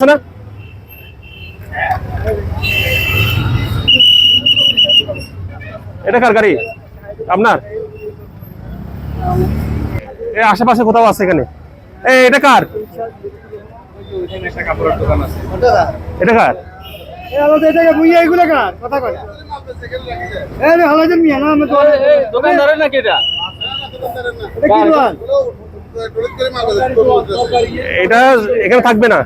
না? এটা কার গাড়ি? আপনার? এ আশেপাশে কোথাও আছে এখানে? এ এটা কার? এটা কার? এটা এখানে থাকবে না?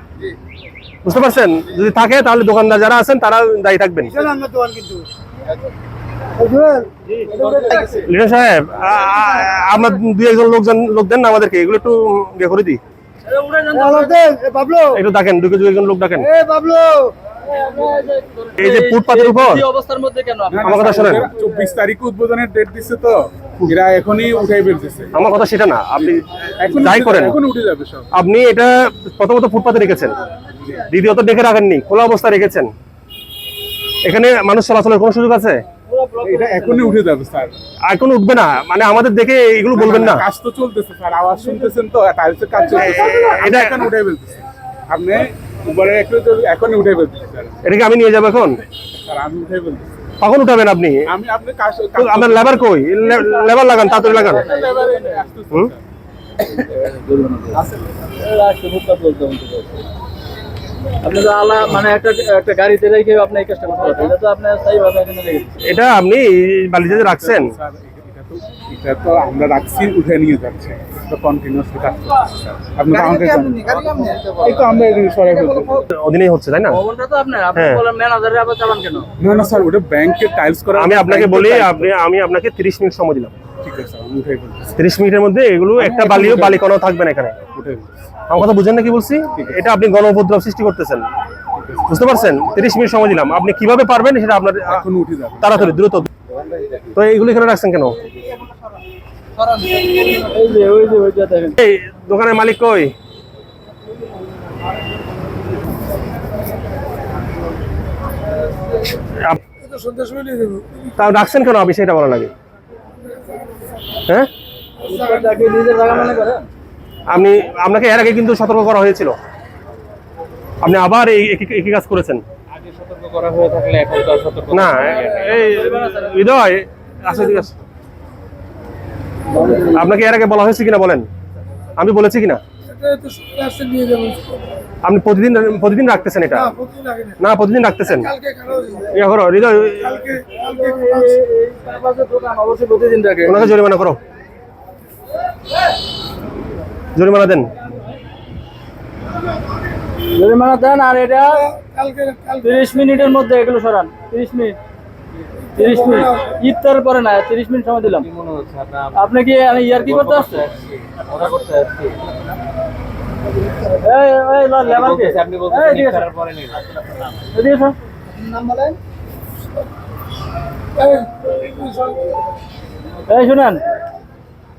বুঝতে পারছেন? যদি থাকে তাহলে দোকানদার যারা আছেন তারা দায়ী থাকবেন। সাহেব আমরা দুই একজন লোকজন লোক দেন না আমাদেরকে এগুলো একটু ইয়ে করে দিই। আমাদের এ বাবলু একটু ডাকেন দুই দুই একজন লোক ডাকেন এই যে ফুটপাতের উপর অবস্থার মধ্যে কেন আপনি? আমার কথা শোনেন। চব্বিশ তারিখ উদ্বোধনের ডেট দিচ্ছে তো এরা এখনই উঠাই ফেলতেছে। আমার কথা সেটা না আপনি যাই করেন। এখন উঠে যাবে সব। আপনি এটা প্রথমত ফুটপাতে রেখেছেন। দ্বিতীয়ত ডেকে রাখেননি খোলা অবস্থায় রেখেছেন। এখানে মানুষ চলাচলের কোনো সুযোগ আছে? এটা এখনই উঠে যাবে স্যার। এখন উঠবে না? মানে আমাদের দেখে এগুলো বলবেন না। কাজ তো চলতেছে স্যার। আওয়াজ শুনতেছেন তো টাইলসের কাজ চলতেছে। এটা- এটা এখন উঠে ফেলতেছে আপনি উপরে একটু এখনই উঠে ফেলতেছে স্যার। এটাকে আমি নিয়ে যাব এখন? স্যার আমি উঠে ফেলতেছি। কখন উঠাবেন আপনি? আমি আপনি কাজ আপনার লেবার কই? লেবার লাগান তাড়াতাড়ি লাগান। হুম? এটা তো আপনার স্থায়ীভাবে এখানে রেখে দিচ্ছেন। এটা আপনি বালিতে রাখছেন? এটা তো আমরা রাখছি উঠে নিয়ে যাচ্ছে। তো কাজ আপনি আমাকে এই তো আমরা সরাই ফেলতেছি অধীনেই হচ্ছে তাই না? ভবনটা তো আপনার। আপনি হ্যাঁ। বলেন ম্যানেজারে আবার চালান কেন? না না স্যার ওটা ব্যাংকে টাইলস করা আমি আপনাকে বলি আপনি আমি আপনাকে তিরিশ মিনিট সময় দিলাম। আমি তিরিশ মিনিটের মধ্যে এগুলো একটা বালিও বালিকণাও থাকবে না এখানে। আমার কথা বুঝেন না কি বলছি এটা আপনি গণ উপদ্রব সৃষ্টি করতেছেন। বুঝতে পারছেন? তিরিশ মিনিট সময় দিলাম। আপনি কীভাবে পারবেন সেটা আপনার তাড়াতাড়ি দ্রুত। তো এইগুলো এখানে রাখছেন কেন? এই যে ওই যে ওইটা দেখেন। এই দোকানের মালিক কই? তা রাখছেন কেন? আপনি সেটা বলা লাগে হ্যাঁ? মনে আপনি আপনাকে এর আগে কিন্তু সতর্ক করা হয়েছিল। আপনি আবার এই একই- কাজ করেছেন। আগে সতর্ক করা হয়ে থাকলে এখন তো আর সতর্ক না এই হৃদয় আসলে ঠিক আছে। আপনাকে এর আগে বলা হয়েছে কিনা বলেন? আমি বলেছি কিনা? আপনি প্রতিদিন প্রতিদিন রাখতেছেন এটা? না প্রতিদিন রাখতেছেন? ইয়া করো হৃদয় ওনাকে জরিমানা করো। জরিমানা দেন। জরিমানা দেন আর এটা তিরিশ মিনিটের মধ্যে এগুলো সরান। তিরিশ মিনিট। তিরিশ মিনিট। ইফতার পরে না তিরিশ মিনিট সময় দিলাম। আপনি কি আমি ইয়ার কি করতে আসছেন এই শুনেন।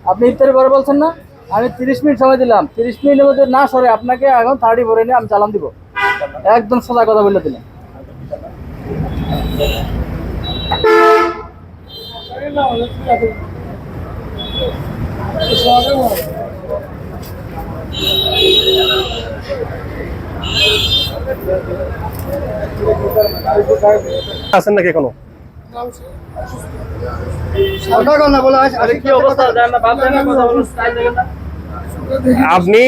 আপনি ইফতারের পরে বলছেন না? আমি তিরিশ মিনিট সময় দিলাম। তিরিশ মিনিটের মধ্যে না সরে আপনাকে এখন থার্টি ভরে নিয়ে আমি চালান দিব। একদম সোজা কথা বলে দিলাম আছেন নাকি এখনও কথা কয় না বলে আস আরে কি অবস্থা দেন না বাপ দেন না কথা বলুন স্টাইল নাকি না আপনি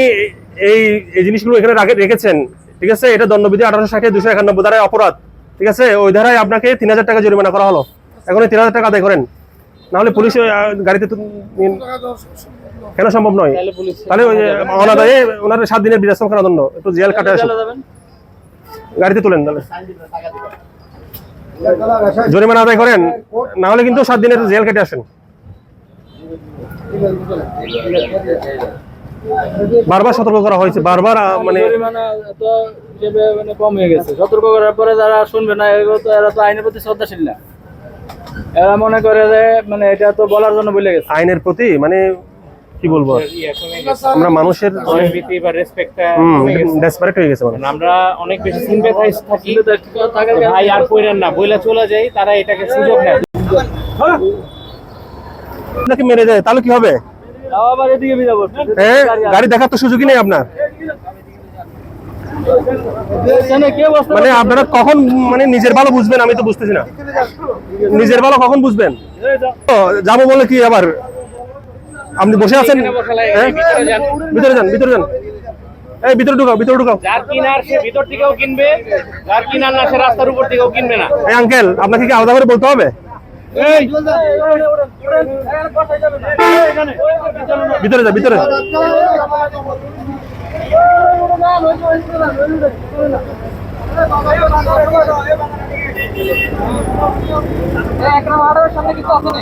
এই এই জিনিসগুলো এখানে রাখে- রেখেছেন ঠিক আছে? এটা দণ্ডবিধি আঠারোশো ষাটে দুশো একানব্বই ধারায় অপরাধ ঠিক আছে? ওই ধারায় আপনাকে তিন হাজার টাকা জরিমানা করা হলো। এখন তিন হাজার টাকা আদায় করেন। নাহলে পুলিশ গাড়িতে নিন- কেন সম্ভব নয়। তাহলে ওই যে অনাদায়ে ওনার সাত দিনের বিরাশ্রম কারাদণ্ড একটু জেল কাটে আসুন। গাড়িতে তুলেন তাহলে। জরিমানা আদায় করেন না হলে কিন্তু সাত দিনের জেল কেটে আসেন। বারবার সতর্ক করা হয়েছে বারবার মানে মানে কম হয়ে গেছে। সতর্ক করার পরে যারা শুনবে না তো এরা তো আইনের প্রতি শ্রদ্ধাশীল না। এরা মনে করে যে মানে এটা তো বলার জন্য বলে গেছে। আইনের প্রতি মানে কি বলব? আমরা মানুষের ভীতি বা রেসপেক্টটা ডেসপারেট হয়ে গেছে আমরা অনেক বেশি সিম্পাথাইজ থাকি। ভাই আর কইরেন না বইলা চলে যাই তারা এটাকে সুযোগ নেয়। আপনাকে মেরে দেয় তাহলে কি হবে? আবার এদিকে বলছে হ্যাঁ গাড়ি দেখার তো সুযোগই নেই আপনার। মানে আপনারা কখন মানে নিজের ভালো বুঝবেন আমি তো বুঝতেছি না। নিজের ভালো কখন বুঝবেন? যাব বলে কি আবার? আপনি বসে আছেন? হ্যাঁ? ভিতরে যান। ভিতরে যান ভিতরে যান। এই ভিতরে ঢুকাও ভিতরে ঢুকাও। যার কিনার সে ভিতর থেকেও কিনবে যার কিনার না সে রাস্তার উপর থেকেও কিনবে না। এই আঙ্কেল আপনাকে কি আলাদা করে বলতে হবে? ভিতরে যা ভিতরে। সামনে কিছু আছে না